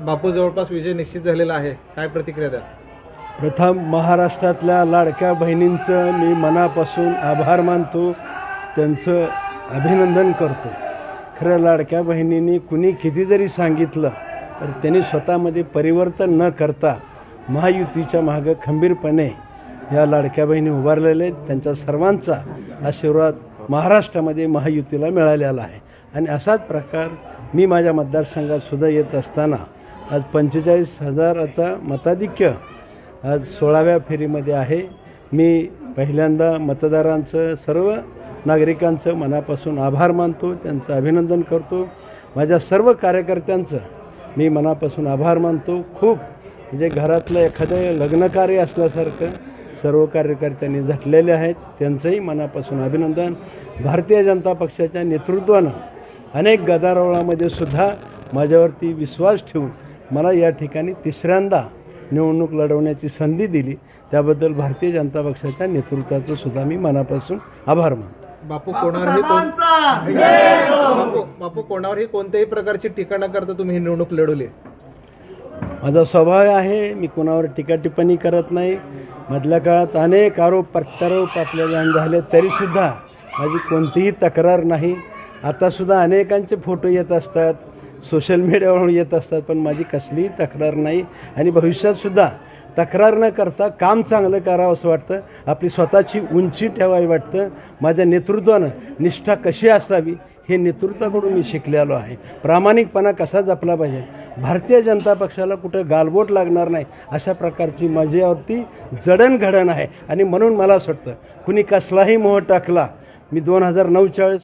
बापू जवळपास विजय निश्चित झालेला आहे. काय प्रतिक्रिया द्या प्रथम महाराष्ट्रातल्या लाडक्या बहिणींचं मी मनापासून आभार मानतो. त्यांचं अभिनंदन करतो. खरं लाडक्या बहिणींनी कुणी किती जरी सांगितलं तर त्यांनी स्वतःमध्ये परिवर्तन न करता महायुतीच्या मागं खंबीरपणे या लाडक्या बहिणी उभारलेल्या आहेत. त्यांचा सर्वांचा आशीर्वाद महाराष्ट्रामध्ये महायुतीला मिळालेला आहे. आणि असाच प्रकार मी माझ्या मतदारसंघातसुद्धा येत असताना आज पंचेचाळीस हजाराचा मताधिक्य आज सोळाव्या फेरीमध्ये आहे. मी पहिल्यांदा मतदारांचं सर्व नागरिकांचं मनापासून आभार मानतो त्यांचं अभिनंदन करतो. माझ्या सर्व कार्यकर्त्यांचं मी मनापासून आभार मानतो. खूप म्हणजे घरातलं एखादं लग्नकार्य असल्यासारखं सर्व कार्यकर्त्यांनी झटलेले आहेत. त्यांचंही मनापासून अभिनंदन. भारतीय जनता पक्षाच्या नेतृत्वानं अनेक गदारोळामध्ये सुद्धा माझ्यावरती विश्वास ठेवून मला या ठिकाणी तिसऱ्यांदा निवडणूक लढवण्याची संधी दिली. त्याबद्दल भारतीय जनता पक्षाच्या नेतृत्वाचं सुद्धा मी मनापासून आभार मानतो. बापू कोणावरही कोण बापू बापू कोणावरही कोणत्याही प्रकारची टीका न करता तुम्ही ही निवडणूक लढवली माझा स्वभाव आहे मी कोणावर टीका टिप्पणी करत नाही. मधल्या काळात अनेक आरोप प्रत्यारोप आपल्याला झाले तरीसुद्धा माझी कोणतीही तक्रार नाही. आतासुद्धा अनेकांचे फोटो येत असतात सोशल मीडियावरून येत असतात पण माझी कसलीही तक्रार नाही. आणि भविष्यातसुद्धा तक्रार न करता काम चांगलं करावं असं वाटतं. आपली स्वतःची उंची ठेवावी वाटतं. माझ्या नेतृत्वानं निष्ठा कशी असावी हे नेतृत्वाकडून मी शिकलेलो आहे. प्रामाणिकपणा कसा जपला पाहिजे? भारतीय जनता पक्षाला कुठं गालबोट लागणार नाही अशा प्रकारची माझ्यावरती जडणघडण आहे. आणि म्हणून मला असं वाटतं कुणी कसलाही मोह टाकला मी दोन हजार नऊ चाळीस